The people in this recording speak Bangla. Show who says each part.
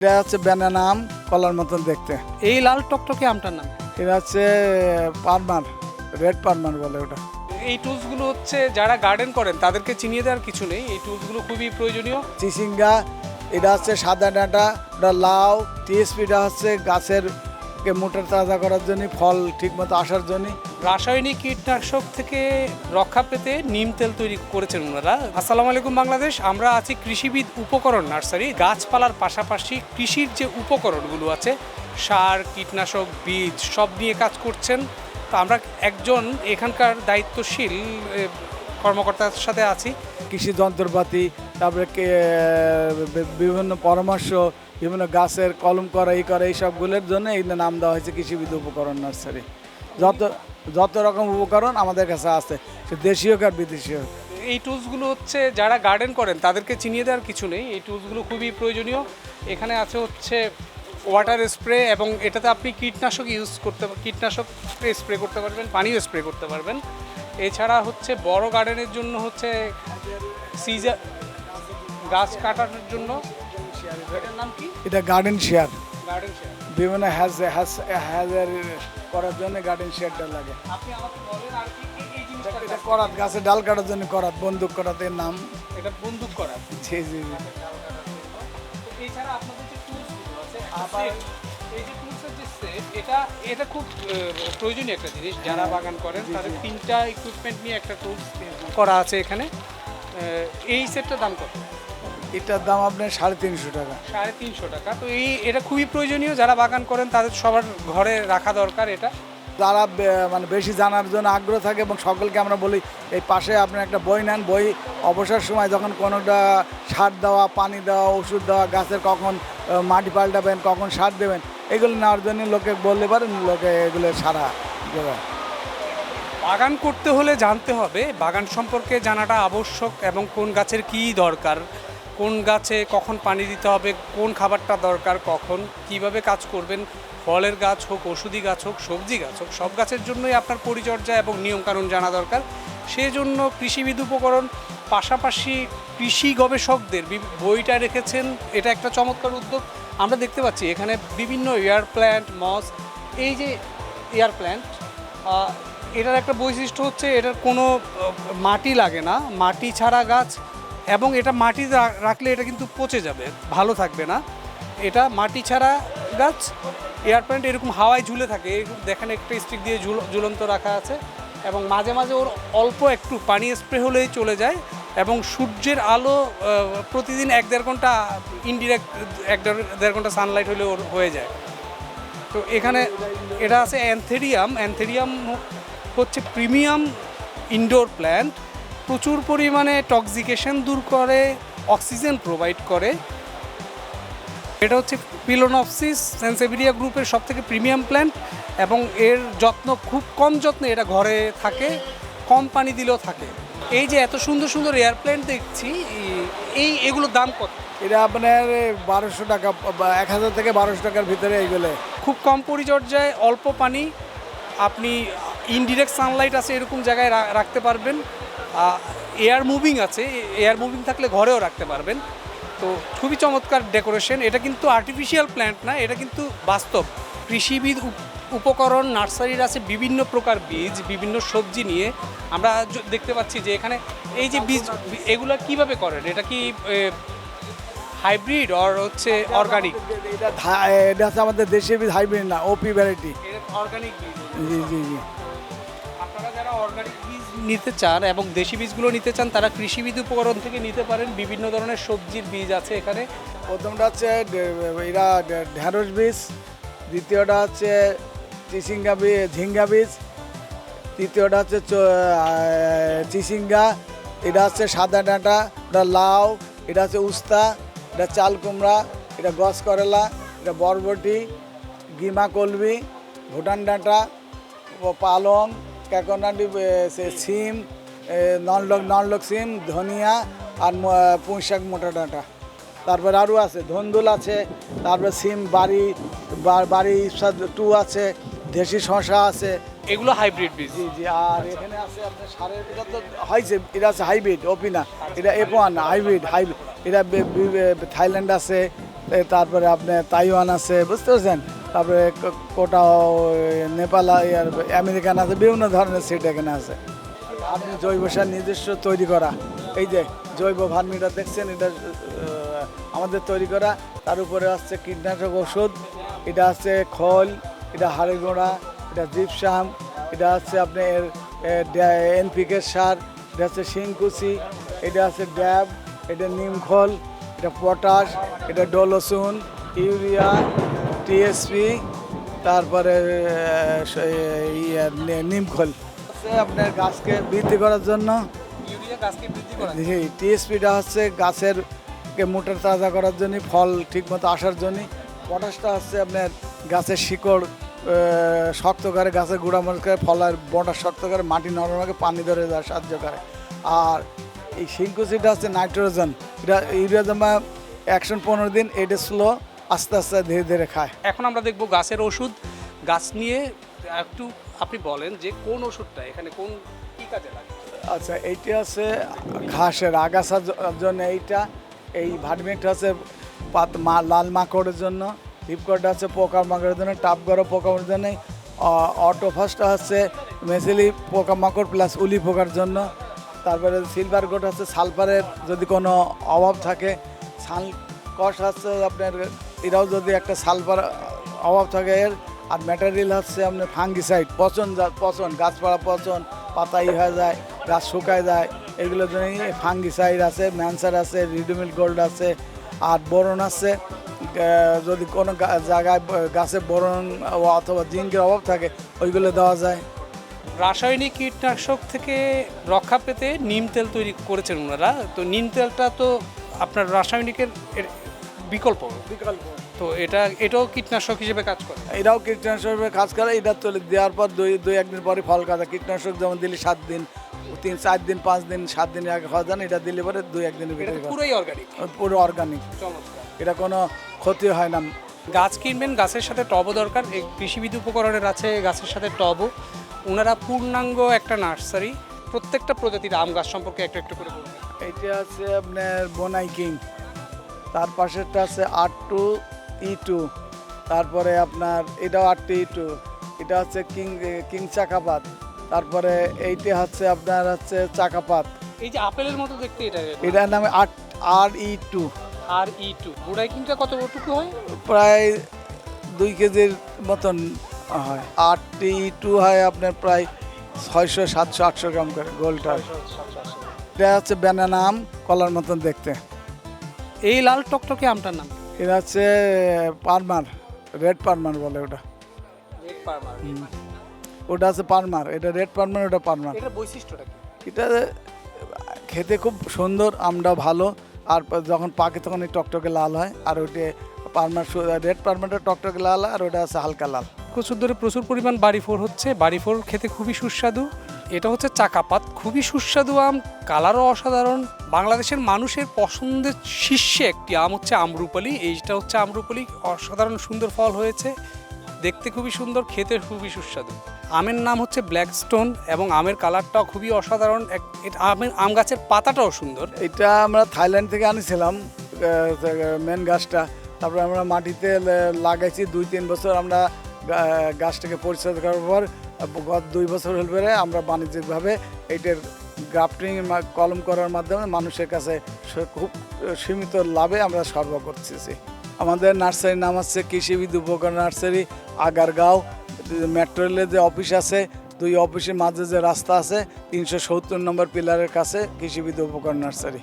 Speaker 1: এটা হচ্ছে ব্যানানা আম কলার মতন দেখতে।
Speaker 2: এই লাল টকটকে আমটার নাম?
Speaker 1: এটা হচ্ছে পারমার রেড পারমার বলে ওটা।
Speaker 2: এই টুলসগুলো হচ্ছে যারা গার্ডেন করেন তাদেরকে চিনিয়ে দেওয়ার কিছু নেই। এই টুলসগুলো খুবই প্রয়োজনীয়।
Speaker 1: চিচিঙ্গা এটা হচ্ছে সাদা ডাঁটা ওটা লাউ টিএসপিটা হচ্ছে গাছের কে মোটা তাজা করার জন্য ফল ঠিকমতো আসার জন্য
Speaker 2: রাসায়নিক কীটনাশক থেকে রক্ষা পেতে নিম তেল তৈরি করেছেন ওনারা। আসসালামু আলাইকুম বাংলাদেশ, আমরা আছি কৃষিবিদ উপকরণ নার্সারি, গাছপালার পাশাপাশি কৃষির যে উপকরণগুলো আছে, সার, কীটনাশক, বীজ, সব নিয়ে কাজ করছেন। তো আমরা একজন এখানকার দায়িত্বশীল কর্মকর্তার সাথে আছি।
Speaker 1: কৃষি যন্ত্রপাতি, তারপরে বিভিন্ন পরামর্শ, বিভিন্ন গাছের কলম করা এই করা এই সবগুলোর জন্য এই নাম দেওয়া হয়েছে কৃষিবিদ উপকরণ নার্সারি। যত যত রকম উপকরণ আমাদের কাছে আছে সে দেশীয় হোক আর বিদেশি হোক।
Speaker 2: এই টুলসগুলো হচ্ছে যারা গার্ডেন করেন তাদেরকে চিনিয়ে দেওয়ার কিছু নেই। এই টুলসগুলো খুবই প্রয়োজনীয়। এখানে আছে হচ্ছে ওয়াটার স্প্রে এবং এটাতে আপনি কীটনাশক ইউজ করতে কীটনাশক স্প্রে করতে পারবেন পানিও স্প্রে করতে পারবেন। এছাড়া হচ্ছে বড় গার্ডেনের জন্য হচ্ছে সিজার গাছ কাটার জন্য। এটার নাম কি
Speaker 1: এটা গার্ডেন শেয়ার
Speaker 2: গার্ডেন শেয়ার
Speaker 1: বিভিন্ন হ্যাজ হ্যাজ হ্যাজের করার জন্য গার্ডেন শেয়ারটা লাগে। এটা করাত গাছে ডাল কাটার জন্য করাত বন্দুক করাতে নাম।
Speaker 2: এটা বন্দুক করা
Speaker 1: জি জি জি।
Speaker 2: এছাড়া আপনাদের যে টুলসগুলো আছে আবার এই যে টুলসের যে সেট এটা এটা খুব প্রয়োজনীয় একটা জিনিস। যারা বাগান করেন তাদের তিনটা ইকুইপমেন্ট নিয়ে একটা টুলস করা আছে এখানে। এই সেটটার দাম কত?
Speaker 1: এটার দাম আপনার সাড়ে তিনশো টাকা।
Speaker 2: সাড়ে তিনশো টাকা। তো এই এটা খুবই প্রয়োজনীয় যারা বাগান করেন তাদের সবার ঘরে রাখা দরকার এটা।
Speaker 1: যারা মানে বেশি জানার জন্য আগ্রহ থাকে এবং সকলকে আমরা বলি এই পাশে আপনি একটা বই নেন। বই অবসর সময় যখন কোনোটা সার দেওয়া পানি দেওয়া ওষুধ দেওয়া গাছের কখন মাটি পাল্টাবেন কখন সার দেবেন এগুলো নেওয়ার জন্য লোকে বলতে পারেন লোকে এগুলো সারা জোগায়
Speaker 2: বাগান করতে হলে জানতে হবে বাগান সম্পর্কে জানাটা আবশ্যক এবং কোন গাছের কী দরকার কোন গাছে কখন পানি দিতে হবে, কোন খাবারটা দরকার, কখন কীভাবে কাজ করবেন, ফলের গাছ হোক, ওষুধি গাছ হোক, সবজি গাছ হোক, সব গাছের জন্যই আপনার পরিচর্যা এবং নিয়মকানুন জানা দরকার। সেজন্য কৃষিবিদ উপকরণ, পাশাপাশি কৃষি গবেষকদের বইটা রেখেছেন, এটা একটা চমৎকার উদ্যোগ। আমরা দেখতে পাচ্ছি এখানে বিভিন্ন এয়ার প্ল্যান্ট, মস, এই যে এয়ার প্ল্যান্ট এটার একটা বৈশিষ্ট্য হচ্ছে এটার কোনো মাটি লাগে না। মাটি ছাড়া গাছ এবং এটা মাটি রা- রাখলে এটা কিন্তু পচে যাবে, ভালো থাকবে না। এটা মাটি ছাড়া গাছ এয়ার প্ল্যান্ট এরকম হাওয়ায় ঝুলে থাকে দেখেন একটা স্টিক দিয়ে ঝুল- ঝুলন্ত রাখা আছে এবং মাঝে মাঝে ওর অল্প একটু পানি স্প্রে হলেই চলে যায় এবং সূর্যের আলো প্রতিদিন এক দেড় ঘণ্টা ইনডিরেক্ট এক দেড় ঘণ্টা সানলাইট হলে ওর হয়ে যায়। তো এখানে এটা আছে অ্যান্থেরিয়াম অ্যান্থেরিয়াম হচ্ছে প্রিমিয়াম ইনডোর প্ল্যান্ট প্রচুর পরিমাণে টক্সিকেশন দূর করে অক্সিজেন প্রোভাইড করে। এটা হচ্ছে পিলোনপসিস সেন্সেভিরিয়া গ্রুপের সব থেকে প্রিমিয়াম প্ল্যান্ট এবং এর যত্ন খুব কম যত্নে এটা ঘরে থাকে কম পানি দিলেও থাকে। এই যে এত সুন্দর সুন্দর এয়ারপ্লেন দেখছি এই এগুলোর দাম কত?
Speaker 1: এটা আপনার বারোশো টাকা এক হাজার থেকে বারোশো টাকার ভিতরে এইগুলো।
Speaker 2: খুব কম পরিচর্যায় অল্প পানি আপনি ইনডিরেক্ট সানলাইট আছে এরকম জায়গায় রাখতে পারবেন। এয়ার মুভিং আছে এয়ার মুভিং থাকলে ঘরেও রাখতে পারবেন। তো খুবই চমৎকার ডেকোরেশন এটা কিন্তু আর্টিফিশিয়াল প্ল্যান্ট না এটা কিন্তু বাস্তব। কৃষিবিদ উপ- উপকরণ নার্সারির আছে বিভিন্ন প্রকার বীজ বিভিন্ন সবজি নিয়ে। আমরা দেখতে পাচ্ছি যে এখানে এই যে বীজ এগুলো কীভাবে করেন? এটা কি হাইব্রিড আর হচ্ছে অর্গানিক
Speaker 1: এটা হচ্ছে আমাদের দেশীয় বীজ হাইব্রিড না ওপি ভ্যারাইটি
Speaker 2: অর্গানিক বীজ।
Speaker 1: জি জি জি।
Speaker 2: আপনারা যারা অর্গানিক বীজ নিতে চান এবং দেশি বীজগুলো নিতে চান, তারা কৃষিবিদ উপকরণ থেকে নিতে পারেন। বিভিন্ন ধরনের সবজির বীজ আছে এখানে।
Speaker 1: প্রথমটা হচ্ছে এরা ঢেঁড়স বীজ, দ্বিতীয়টা হচ্ছে চিচিঙ্গা বীজ ঝিঙ্গা বীজ, তৃতীয়টা হচ্ছে চিচিঙ্গা, এটা হচ্ছে সাদা ডাঁটা, এটা লাউ, এটা হচ্ছে উস্তা, এটা চাল কুমড়া, এটা গস করলা, এটা বরবটি, গিমা কলবি ভুটান ডাঁটা পালং ক্যাকনাটি সিম নলডক নলডক সিম ধনিয়া আর পুঁই শাক মোটা ডাঁটা। তারপর আরও আছে ধন্দুল আছে তারপর সিম বাড়ি বাড়ি টু আছে দেশি শশা আছে।
Speaker 2: এগুলো হাইব্রিড বীজ?
Speaker 1: জি জি আর এখানে আছে আপনার সারের এটা তো হয়েছে এটা আছে হাইব্রিড ওপিনা এটা এফ ওয়ান হাইব্রিড হাইব্রিড এটা থাইল্যান্ড আছে তারপরে আপনার তাইওয়ান আছে বুঝতে পারছেন? তারপরে কোটাও নেপাল আর আমেরিকান আছে, বিভিন্ন ধরনের সিট এখানে আছে। আপনি জৈব সার নিজস্ব তৈরি করা, এই যে জৈব ভার্মিটা দেখছেন, এটা আমাদের তৈরি করা, তার উপরে আছে কীটনাশক ওষুধ এটা আছে খোল, এটা হাড়ি গোড়া, এটা জিপসাম, এটা আছে আপনার এনপিকে সার, এটা আছে শিংকুচি, এটা আছে ড্যাব, এটা নিমখোল এটা পটাশ, এটা ডোলসুন, ইউরিয়া টিএসপি তারপরে ইয়ে, নিমখোল। আপনার গাছকে বৃদ্ধি করার জন্য।
Speaker 2: গাছকে বৃদ্ধি করা
Speaker 1: জি টিএসপিটা হচ্ছে গাছের কে মোটর তাজা করার জন্য ফল ঠিকমতো আসার জন্য। পটাশটা হচ্ছে আপনার গাছের শিকড় শক্ত করে গাছের গুঁড়া মরিচ করে ফল আর বটা শক্ত করে মাটি নরম রাখে পানি ধরে দেওয়ার সাহায্য করে। আর এই শিঙ্কুচিটা হচ্ছে নাইট্রোজেন। এটা ইউরিয়া জমা একশো পনেরো দিন এটা স্লো। আস্তে আস্তে ধীরে ধীরে খায়।
Speaker 2: এখন আমরা দেখব গাছের ওষুধ। গাছ নিয়ে একটু আপনি বলেন যে কোন ওষুধটা এখানে কোন কি কাজে লাগে?
Speaker 1: আচ্ছা এইটা আছে ঘাসের আগাছার জন্য এইটা। এই ভার্মিকটা আছে পাত মা- লাল মাকড়ের জন্য। হিপকটটা আছে পোকা মাকড়ের জন্য পোকা মাকড়ের জন্য। অটোফাসটা হচ্ছে মেসিলি পোকা মাকড় প্লাস উলি পোকার জন্য। তারপরে সিলভার গোট আছে সালফারের যদি কোনো অভাব থাকে সাল কষ আছে আপনার এরাও যদি একটা সালফার অভাব থাকে, এর আর ম্যাটেরিয়াল হচ্ছে আপনার ফাঙ্গিসাইড পচন পচন, গাছপালা পচন পাতা ই হয়ে যায়, গাছ শুকায় যায়, এগুলোর জন্য ফাঙ্গিসাইড আছে ম্যানসার আছে রিডুমিল গোল্ড আছে, আর বরণ আছে। যদি কোনো জায়গায় গাছে বরণ অথবা জিঙ্কের অভাব থাকে, ওইগুলো দেওয়া যায়।
Speaker 2: রাসায়নিক কীটনাশক থেকে রক্ষা পেতে নিম তেল তৈরি করেছেন ওনারা। তো নিম তেলটা তো আপনার রাসায়নিকের বিকল্প।
Speaker 1: বিকল্প।
Speaker 2: তো এটা এটাও কীটনাশক হিসেবে কাজ করে?
Speaker 1: এটাও কীটনাশক হিসেবে কাজ করে। এটা তুলে দেওয়ার পর দুই দুই একদিন পরে ফল কাজা কীটনাশক যেমন দিলে সাত দিন তিন চার দিন পাঁচ দিন সাত দিন আগে খাওয়া যান এটা দিলে পরে দুই একদিনের
Speaker 2: এটা
Speaker 1: ভিতরে
Speaker 2: তো পুরোই অর্গানিক
Speaker 1: পুরো অর্গানিক এটা কোনো ক্ষতি হয় না।
Speaker 2: গাছ কিনবেন গাছের সাথে টবও দরকার। এই কৃষিবিদ উপকরণের আছে গাছের সাথে টবও। ওনারা পূর্ণাঙ্গ একটা নার্সারি। প্রত্যেকটা প্রজাতির আম গাছ সম্পর্কে একটু একটু করে বলবেন
Speaker 1: এইটা আছে আপনার বোনাই কিং। তার পাশেরটা আছে আর টু ই টু তারপরে আপনার এটাও আর টু ই টু এটা হচ্ছে কিং কিং চাকাপাত। তারপরে এইটা হচ্ছে আপনার হচ্ছে চাকাপাত।
Speaker 2: এই যে আপেলের মতো দেখতে এটা।
Speaker 1: এটার নামে আর আর ই টু
Speaker 2: আর ই টু বুড়াই কিংটা কতটুকু হয়?
Speaker 1: প্রায় দুই কেজির মতন হয়। আর টি টু হয় আপনার প্রায় ছয়শো সাতশো আটশো গ্রাম করে গোলটা। এটা হচ্ছে ব্যানানা আম কলার মতন দেখতে।
Speaker 2: এই লাল টকটকে আমটার নাম?
Speaker 1: এটা হচ্ছে পারমার রেড পারমার বলে ওটা। ওটা আছে পারমার এটা রেড পারমার ওটা পারমার।
Speaker 2: এটা বৈশিষ্ট্যটা কি?
Speaker 1: এটা খেতে খুব সুন্দর আমটা ভালো আর যখন পাকে তখন এই টকটকে লাল হয় আর ওইটা পারমার রেড পারমারটা টকটকে লাল আর ওটা আছে হালকা লাল।
Speaker 2: প্রচুর ধরে প্রচুর পরিমাণ বাড়ি ফোর হচ্ছে। বাড়ি ফোর খেতে খুবই সুস্বাদু। এটা হচ্ছে চাকাপাত। খুবই সুস্বাদু আম কালারও অসাধারণ। বাংলাদেশের মানুষের পছন্দের শীর্ষে একটি আম হচ্ছে আমরুপালি। এইটা হচ্ছে আমরুপালি। অসাধারণ সুন্দর ফল হয়েছে। দেখতে খুবই সুন্দর, খেতে খুবই সুস্বাদু। আমের নাম হচ্ছে ব্ল্যাক স্টোন এবং আমের কালারটাও খুবই অসাধারণ। আমের আম গাছের পাতাটাও সুন্দর।
Speaker 1: এটা আমরা থাইল্যান্ড থেকে আনিছিলাম মেন গাছটা। তারপরে আমরা মাটিতে লাগাইছি দুই তিন বছর আমরা গাছটাকে পরিচর্যা করার পর গত দুই বছর হল পরে আমরা বাণিজ্যিকভাবে এইটার গ্রাফটিং কলম করার মাধ্যমে মানুষের কাছে খুব সীমিত লাভে আমরা সরবরাহ করতেছি। আমাদের নার্সারির নাম হচ্ছে কৃষিবিদ উপকরণ নার্সারি, আগারগাঁও। মেট্রো রেলের যে অফিস আছে, দুই অফিসের মাঝে যে রাস্তা আছে, তিনশো সত্তর নম্বর পিলারের কাছে কৃষিবিদ উপকরণ নার্সারি।